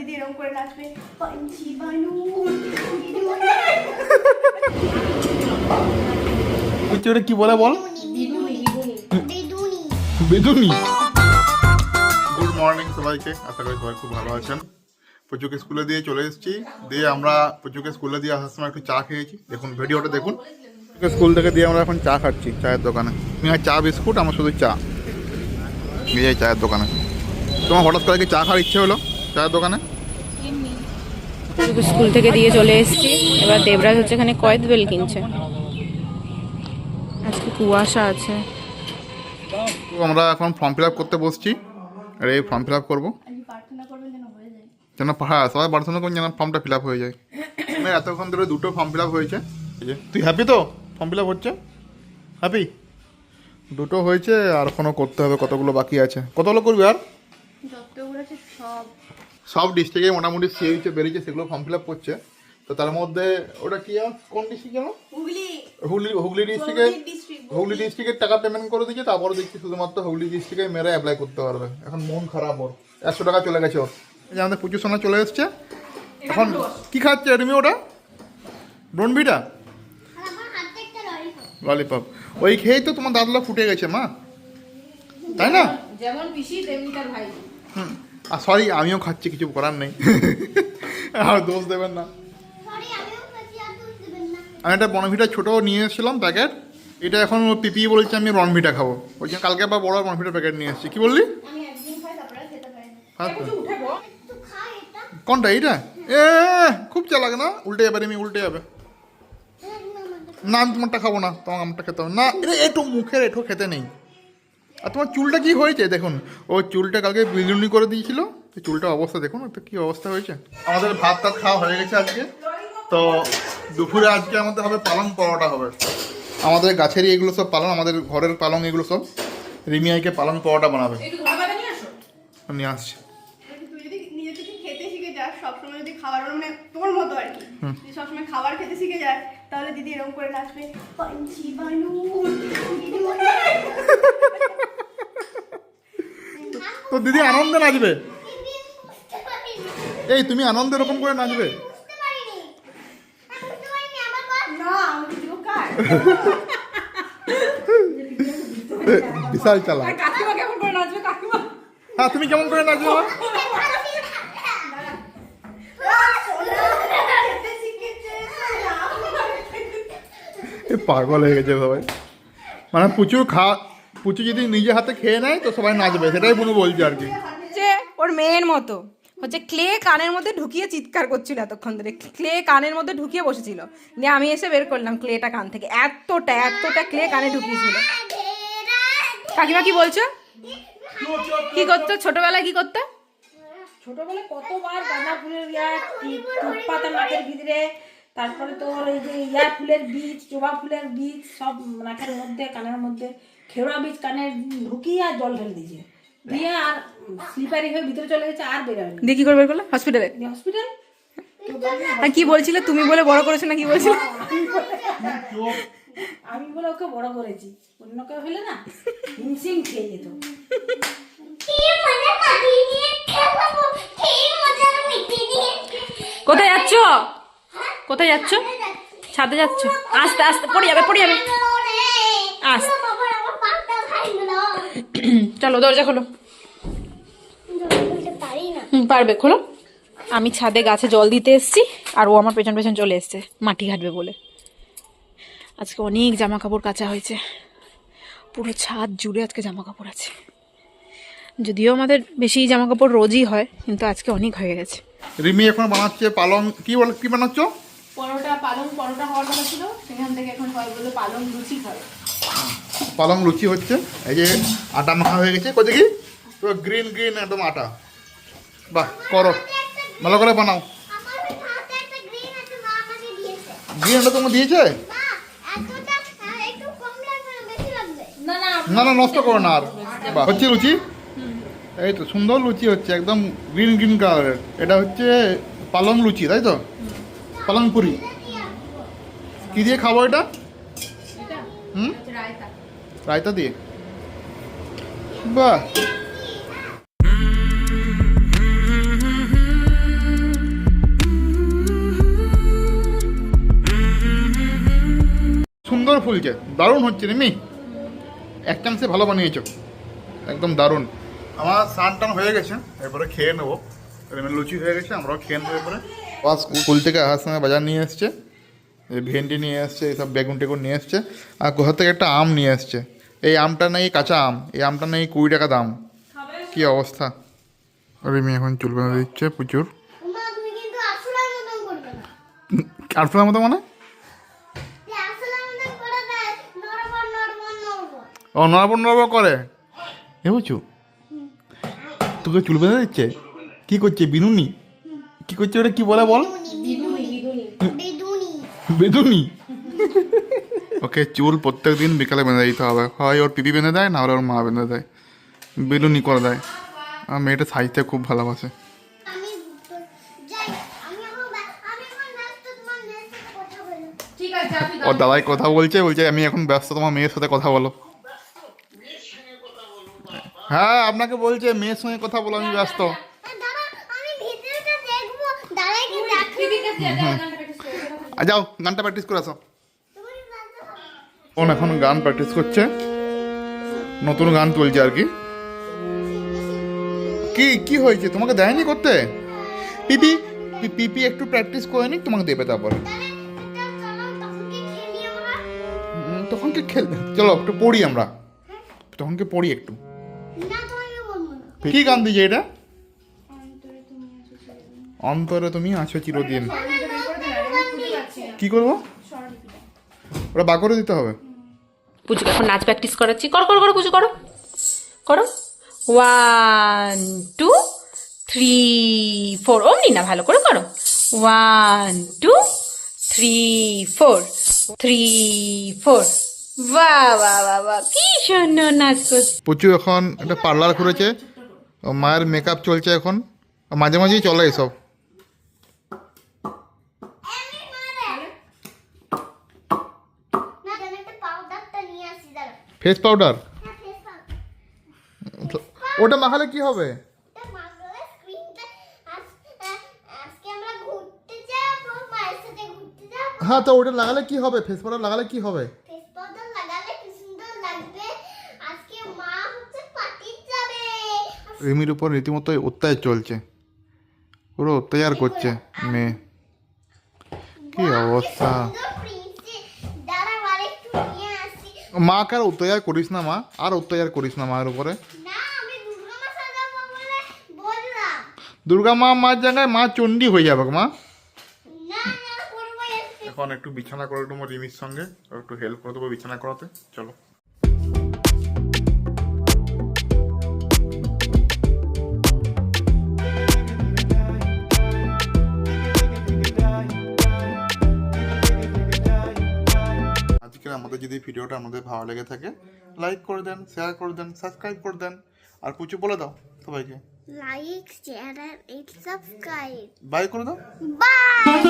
দিদি এরকম করে নাচবে। পাঞ্চি বানু উচ্চটা কি বলে বল? বেদুনি গুড মর্নিং সবাইকে আশা করি সবাই খুব ভালো আছেন। পুচুকে স্কুলে দিয়ে চলে এসেছি। দিয়ে আমরা পুচুকে স্কুলে দিয়ে আসার সময় একটু চা খেয়েছি। দেখুন ভিডিওটা দেখুন। স্কুল থেকে দিয়ে আমরা এখন চা খাচ্ছি চায়ের দোকানে। তুমি আর চা বিস্কুট আমার শুধু চা। এই যে চায়ের দোকানে। তোমার হঠাৎ করে কি চা খাওয়ার ইচ্ছে হলো? চায়ের দোকানে? স্কুল থেকে দিয়ে চলে এসেছি। এবার দেবরাজ হচ্ছে এখানে কয়েদ বেল কিনছে। আজকে কুয়াশা আছে। তো আমরা এখন ফর্ম ফিল আপ করতে বসছি। আর এই ফর্ম ফিল আপ করব। যেন হয়ে সবাই প্রার্থনা করুন যেন ফর্মটা ফিল আপ হয়ে যায়। এতক্ষণ ধরে দুটো ফর্ম ফিল আপ হয়েছে। তুই হ্যাপি তো? ফর্ম ফিল আপ হচ্ছে? হ্যাপি দুটো হয়েছে আর এখনও করতে হবে কতগুলো বাকি আছে। কতগুলো করবি আর? যতগুলো আছে সব ডিস্ট্রিক্টে মোটামুটি সিএইচে বেরিয়েছে সেগুলো ফর্ম ফিল আপ করছে। তো তার মধ্যে ওটা কি আর কোন ডিস্ট্রিক্ট যেন? হুগলি। হুগলি হুগলি ডিস্ট্রিক্টে হুগলি। ডিস্ট্রিক্টের টাকা পেমেন্ট করে দিচ্ছে তারপরে দেখছি শুধুমাত্র হুগলি ডিস্ট্রিক্টে মেরে অ্যাপ্লাই করতে পারবে। এখন মন খারাপ ওর। একশো টাকা চলে গেছে ওর। এই যে আমাদের প্রচুর সোনা চলে এসছে। এখন কি খাচ্ছে তুমি ওটা? ব্রনবিটা ললিপপ ওই খেয়েই তো তোমার দাদলা ফুটে গেছে মা। তাই না? যেমন পিসি তেমনি তার ভাই। হুম। আর সরি আমিও খাচ্ছি কিছু করার নেই আর দোষ দেবেন না আমি একটা বনভিটা ছোটো নিয়ে এসেছিলাম প্যাকেট এটা এখন পিপি বলেছে আমি রনভিটা খাব। ওই জন্য কালকে আবার বড় বনভিটা প্যাকেট নিয়ে এসেছি। কি বললি? হ্যাঁ কোনটা এইটা? এ খুব চালাক না? উল্টে যাবে। আমি উল্টে যাবে না আমি তোমারটা খাব না। তোমার আমারটা খেতে হবে। না এটা একটু মুখের একটু খেতে নেই। আর তোমার চুলটা কি হয়েছে? দেখুন ও চুলটা কালকে বিলুনি করে দিয়েছিল। চুলটা অবস্থা দেখুন তো কি অবস্থা হয়েছে। আমাদের ভাত টাত খাওয়া হয়ে গেছে আজকে। তো দুপুরে আজকে আমাদের হবে পালং পরোটা হবে। আমাদের গাছেরই এগুলো সব পালং আমাদের ঘরের পালং এগুলো সব। রিমিয়াইকে পালং পরোটা বানাবে। নিয়ে আসছি। তুই যদি নিজে থেকে খেতে শিখে যাস সবসময় যদি খাবার মানে তোর মতো আর কি। সবসময় খাবার খেতে শিখে যায় তাহলে দিদি এরকম করে নাচবে পাঞ্চি বানু তো দিদি আনন্দে নাচবে। এই, তুমি আনন্দে এরকম করে নাচবে? বিশাল চালা হ্যাঁ তুমি কেমন করে নাচবে পাগল হয়ে গেছে সবাই। মানে প্রচুর খা পুচু যদি নিজে হাতে খেয়ে নেয় তো সবাই নাচবে সেটাই বুনু বলছে আর কি। যে ওর মেয়ের মতো। হচ্ছে ক্লে কানের মধ্যে ঢুকিয়ে চিৎকার করছিল এতক্ষণ ধরে। ক্লে কানের মধ্যে ঢুকিয়ে বসেছিল। দিয়ে আমি এসে বের করলাম ক্লেটা কান থেকে। এতটা এতটা ক্লে কানে ঢুকিয়েছিল। কাকিমা কি বলছো? কি করতো? ছোটবেলায় কি করতো? ছোটবেলায় কতবার গাঁদা ফুলের ইয়া পাতা নাকের ভিতরে তারপরে তোর এই যে ইয়া ফুলের বীজ জবা ফুলের বীজ সব নাকের মধ্যে কানের মধ্যে খেওড়া বীজ কানে ঢুকিয়ে আর জল ঢেলে দিয়েছে। দিয়ে আর স্লিপারি হয়ে ভিতরে চলে গেছে আর বেরোয়নি। দিয়ে কি করবে করল হসপিটালে হসপিটাল আর কি বলছিলে? তুমি বলে বড় করেছ না কি বলছিলে? আমি বলে ওকে বড় করেছি। অন্য কেউ হলে না হিমসিম খেয়ে যেত। কোথায় যাচ্ছ? কোথায় যাচ্ছ? ছাদে যাচ্ছ? আস্তে আস্তে পড়ে যাবে পড়ে যাবে। আস্তে। চলো দরজা খোলো। পারবে খোলো। আমি ছাদে গাছে জল দিতে এসেছি আর ও আমার পেছন পেছন চলে এসছে মাটি ঘাটবে বলে। আজকে অনেক জামা কাপড় কাচা হয়েছে। পুরো ছাদ জুড়ে আজকে জামা কাপড় আছে। যদিও আমাদের বেশি জামা কাপড় রোজই হয় কিন্তু আজকে অনেক হয়ে গেছে। রিমি এখন বানাচ্ছে পালং কি বল কি বানাচ্ছ? পরোটা পালং পরোটা হওয়ার কথা ছিল সেখান থেকে এখন হয় বলে পালং লুচি খাবে। পালং লুচি হচ্ছে। এই যে আটা মাখা হয়ে গেছে। কোথায় কি পুরো গ্রিন গ্রিন একদম আটা। বাহ, করো। ভালো করে বানাও। গ্রিন আটা তোমাকে দিয়েছে? না না, নষ্ট করো না আর। হচ্ছে লুচি? এই তো, সুন্দর লুচি হচ্ছে, একদম গ্রিন গ্রিন কালারের এটা হচ্ছে পালং লুচি, তাই তো? পালং পুরি। কি দিয়ে খাব এটা? হুম? রায়তা দিয়ে। বা সুন্দর ফুলছে। দারুণ হচ্ছে রেমি এক চান্সে ভালো বানিয়েছ। একদম দারুণ। আমার স্নান টান হয়ে গেছে এরপরে খেয়ে নেব। লুচি হয়ে গেছে আমরাও খেয়ে নেব এরপরে। স্কুল থেকে আসার সময় বাজার নিয়ে এসছে। ভেন্ডি নিয়ে এসছে এইসব বেগুন টেগুন নিয়ে এসছে আর কোথা থেকে একটা আম নিয়ে এসছে। এই আমটা নেই কাঁচা আম এই আমটা নেই কুড়ি টাকা দাম। কি অবস্থা? রিমি এখন চুল বেঁধে দিচ্ছে প্রচুর। কারফুলের মতো মানে? ও নড়াবড় নড়াবড় করে? এ বুঝু তোকে চুল বেঁধে দিচ্ছে? কি করছে বিনুনি? কি করছে ওটা কি বলে বল? বেদুনি ওকে চুল প্রত্যেক দিন বিকালে বেঁধে দিতে হবে। হয় ওর পিপি বেঁধে দেয় না হলে ওর মা বেঁধে দেয়। বেলুনি করে দেয়। আর মেয়েটা সাজতে খুব ভালোবাসে। আমি তো- যাই আমি এখন ব্যা- আমি এখন ব্যস্ত তোমার মেয়ের সাথে কথা বলব ঠিক আছে আপনি ওর দাদাই কথা বলছে বলছে আমি এখন ব্যস্ত তোমার মেয়ের সাথে কথা বলো। হ্যাঁ আপনাকে বলছে মেয়ের সঙ্গে কথা বলো আমি ব্যস্ত। আর যাও, গানটা প্র্যাকটিস করে আসো। ওন এখন গান প্র্যাকটিস করছে। নতুন গান তুলছে আর কি। কি কি হয়েছে? তোমাকে দেয়নি করতে? পিপি পিপি একটু প্র্যাকটিস করে নি তোমাকে দেবে তারপরে। তাহলে এটা চলো একটু পড়ি আমরা। তখন কি পড়ি একটু। কি গান দিয়েছে এটা? অন্তরে তুমি আছো চিরদিন। কি করব? ওটা বা করে দিতে হবে। পুজোকে এখন নাচ প্র্যাকটিস করাচ্ছি। করো করো করো পুজো করো। করো। ওয়ান টু থ্রি ফোর অমনি না ভালো করে করো। One two three four three four কি সুন্দর নাচ করছে। প্রচুর এখন একটা পার্লার খুলেছে। ও মায়ের মেকআপ চলছে এখন। মাঝে মাঝেই চলে এসব না আমি একটা পাউডারটা নিয়ে আসি দাঁড়া ফেস পাউডার হ্যাঁ ওটা মাখালে কি হবে? হ্যাঁ তো ওটা লাগালে কি হবে? ফেস পাউডার লাগালে কি হবে? রিমির উপর রীতিমতো অত্যাচার চলছে। পুরো অত্যাচার করছে মেয়ে। কি অবস্থা সুন্দর প্রিন্সেস দাঁড়া আর একটু নিয়ে আসি মাকে আর অত্যাচার করিস না মা। আর অত্যাচার করিস না মায়ের উপরে। দুর্গা মা সাজাবো বলে বললাম। দুর্গা মা মার জায়গায় মা চণ্ডী হয়ে যাবে মা। এখন একটু বিছানা করে দেবো রিমির সঙ্গে। একটু হেল্প করে দেবো বিছানা করাতে। চলো। আজকের আমাদের যদি ভিডিওটা আমাদের ভালো লেগে থাকে লাইক করে দেন শেয়ার করে দেন সাবস্ক্রাইব করে দেন আর কিছু বলে দাও সবাইকে। Like share and subscribe bye করে দাও। বাই